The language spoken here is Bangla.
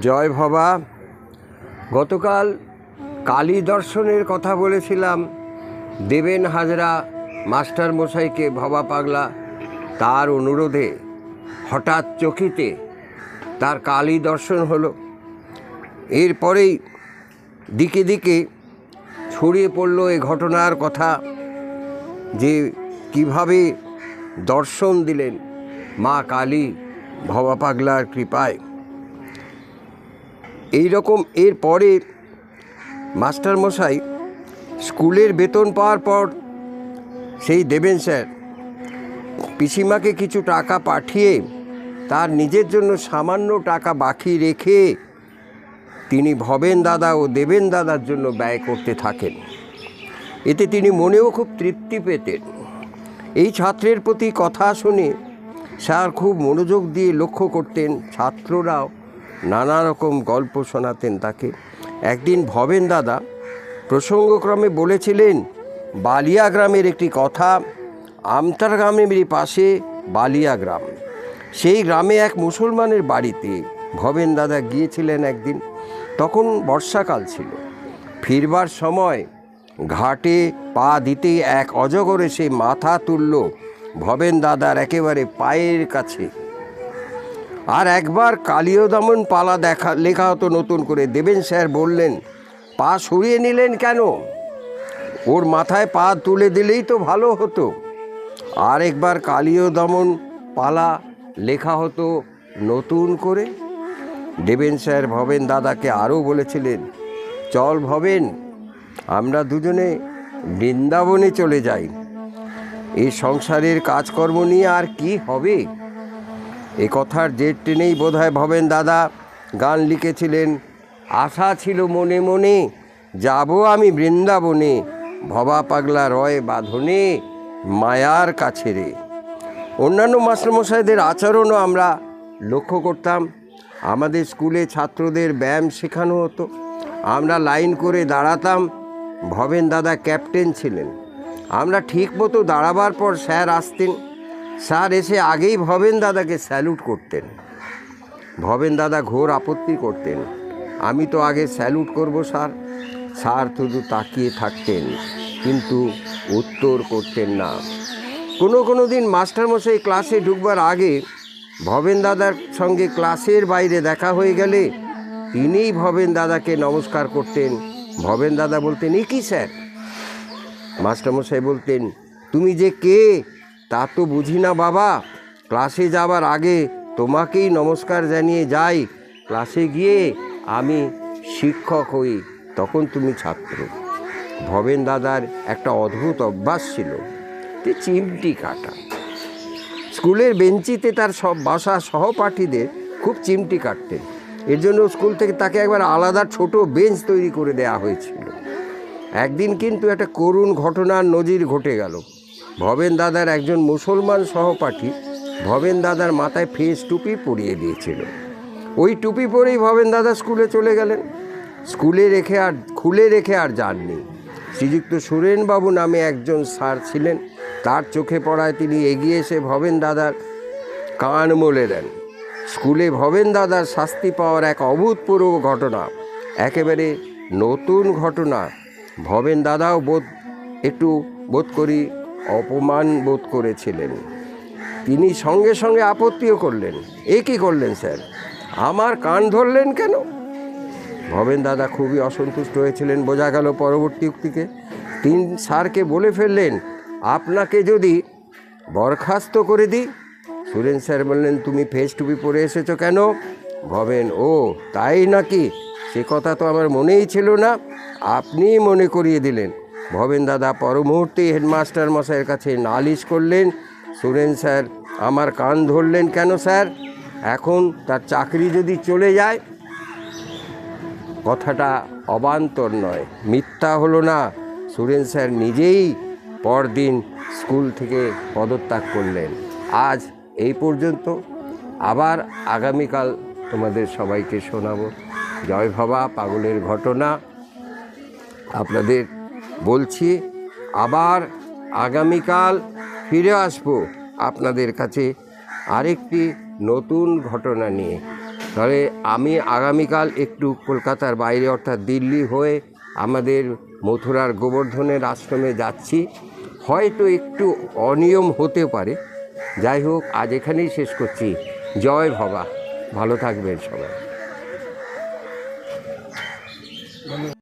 জয় ভবা। গতকাল কালী দর্শনের কথা বলেছিলাম। দেবেন হাজরা মাস্টার মশাইকে ভবা পাগলা। তার অনুরোধে হঠাৎ চকিতে তার কালী দর্শন হলো। এরপরেই দিকে দিকে ছড়িয়ে পড়ল এ ঘটনার কথা যে কীভাবে দর্শন দিলেন মা কালী ভবা পাগলার কৃপায়। এই রকম এর এরপরে মাস্টারমশাই স্কুলের বেতন পাওয়ার পর সেই দেবেন স্যার পিসিমাকে কিছু টাকা পাঠিয়ে তার নিজের জন্য সামান্য টাকা বাকি রেখে তিনি ভবেন দাদা ও দেবেন দাদার জন্য ব্যয় করতে থাকেন। এতে তিনি মনেও খুব তৃপ্তি পেতেন। এই ছাত্রের প্রতি কথা শুনে স্যার খুব মনোযোগ দিয়ে লক্ষ্য করতেন ছাত্ররাও নানা রকম গল্প শোনাতেন তাকে। একদিন ভবেন দাদা প্রসঙ্গক্রমে বলেছিলেন, বালিয়া গ্রামের একটি কথা, আমতার গ্রামেরই পাশে বালিয়া গ্রাম। সেই গ্রামে এক মুসলমানের বাড়িতে ভবেন দাদা গিয়েছিলেন একদিন। তখন বর্ষাকাল ছিল। ফিরবার সময় ঘাটে পা দিতে এক অজগরে এসে মাথা তুলল। ভবেন দাদার একেবারে পায়ের কাছে আর একবার কালীয় দমন পালা দেখা, লেখা হতো নতুন করে। দেবেন স্যার বললেন, পা সরিয়ে নিলেন কেন? ওর মাথায় পা তুলে দিলেই তো ভালো হতো। আর একবার কালীয় দমন পালা লেখা হতো নতুন করে। দেবেন স্যার ভবেন দাদাকে আরও বলেছিলেন, চল ভবেন, আমরা দুজনে বৃন্দাবনে চলে যাই। এই সংসারের কাজকর্ম নিয়ে আর কি হবে? এ কথার জের টেনেই বোধহয় ভবেন দাদা, গান লিখেছিলেন। আশা ছিল মনে মনে, যাব আমি বৃন্দাবনে, ভবা পাগলা রয় বাঁধনে, মায়ার কাছে রে অন্যান্য মাস্টারমশাইদের আচরণও আমরা লক্ষ্য করতাম। আমাদের স্কুলে ছাত্রদের ব্যায়াম শেখানো হতো। আমরা লাইন করে দাঁড়াতাম। ভবেন দাদা ক্যাপ্টেন ছিলেন। আমরা ঠিক মতো দাঁড়াবার পর স্যার আসতেন। স্যার এসে আগেই ভবেন দাদাকে স্যালুট করতেন। ভবেন দাদা ঘোর আপত্তি করতেন। আমি তো আগে স্যালুট করব, স্যার। স্যার শুধু তাকিয়ে থাকতেন, কিন্তু উত্তর করতেন না। কোনো কোনো দিন মাস্টারমশাই ক্লাসে ঢুকবার আগে ভবেন দাদার সঙ্গে ক্লাসের বাইরে দেখা হয়ে গেলে তিনিই ভবেন দাদাকে নমস্কার করতেন। ভবেন দাদা বলতেন, এ কি স্যার? মাস্টারমশাই বলতেন, তুমি যে কে? তা তো বুঝি না বাবা। ক্লাসে যাবার আগে তোমাকেই নমস্কার জানিয়ে যাই। ক্লাসে গিয়ে আমি শিক্ষক হই, তখন তুমি ছাত্র। ভবেন দাদার একটা অদ্ভুত অভ্যাস ছিল, যে চিমটি কাটা। স্কুলের বেঞ্চিতে তার সব বাসা সহপাঠীদের খুব চিমটি কাটতেন। এর জন্য স্কুল থেকে তাকে একবার আলাদা ছোট বেঞ্চ তৈরি করে দেওয়া হয়েছিল। একদিন কিন্তু একটা করুণ ঘটনার নজির ঘটে গেল। ভবেন দাদার একজন মুসলমান সহপাঠী ভবেন দাদার মাথায় ফেস টুপি পরিয়ে দিয়েছিল। ওই টুপি পরেই ভবেন দাদা স্কুলে চলে গেলেন। স্কুলে রেখে আর, খুলে রেখে আর যাননি শ্রীযুক্ত সুরেনবাবু নামে একজন স্যার ছিলেন। তার চোখে পড়ায় তিনি এগিয়ে এসে ভবেন দাদার কান মলে দেন। স্কুলে ভবেন দাদার শাস্তি পাওয়ার এক অভূতপূর্ব ঘটনা, একেবারে নতুন ঘটনা। ভবেন দাদাও বোধ, একটু বোধ করি অপমান বোধ করেছিলেন। তিনি সঙ্গে সঙ্গে আপত্তিও করলেন। এ কী করলেন, স্যার? আমার কান ধরলেন কেন? ভবেন দাদা খুবই অসন্তুষ্ট হয়েছিলেন, বোঝা গেল পরবর্তী উক্তিকে। তিন স্যারকে বলে ফেললেন, আপনাকে যদি বরখাস্ত করে দিই? সুরেন স্যার বললেন, তুমি ফেস টুপি পরে এসেছ কেন? ভবেন, ও, তাই নাকি? সে কথা তো আমার মনেই ছিল না। আপনিই মনে করিয়ে দিলেন। ভবেন দাদা পর মুহূর্তেই হেডমাস্টার মশাইয়ের কাছে নালিশ করলেন। সুরেন স্যার, আমার কান ধরলেন কেন স্যার? এখন তার চাকরি যদি চলে যায়, কথাটা অবান্তর নয়, মিথ্যা হলো না। সুরেন স্যার নিজেই পরদিন স্কুল থেকে পদত্যাগ করলেন। আজ এই পর্যন্ত। আবার আগামীকাল তোমাদের সবাইকে শোনাবো। জয় ভবা পাগলের ঘটনা। আপনাদের বলছি, আবার আগামীকাল ফিরে আসব আপনাদের কাছে আরেকটি নতুন ঘটনা নিয়ে। তাহলে আমি আগামীকাল একটু কলকাতার বাইরে, অর্থাৎ দিল্লি হয়ে আমাদের মথুরার গোবর্ধনের আশ্রমে যাচ্ছি। হয়তো একটু অনিয়ম হতে পারে। যাই হোক, আজ এখানেই শেষ করছি। জয় ভবা। ভালো থাকবেন সবাই।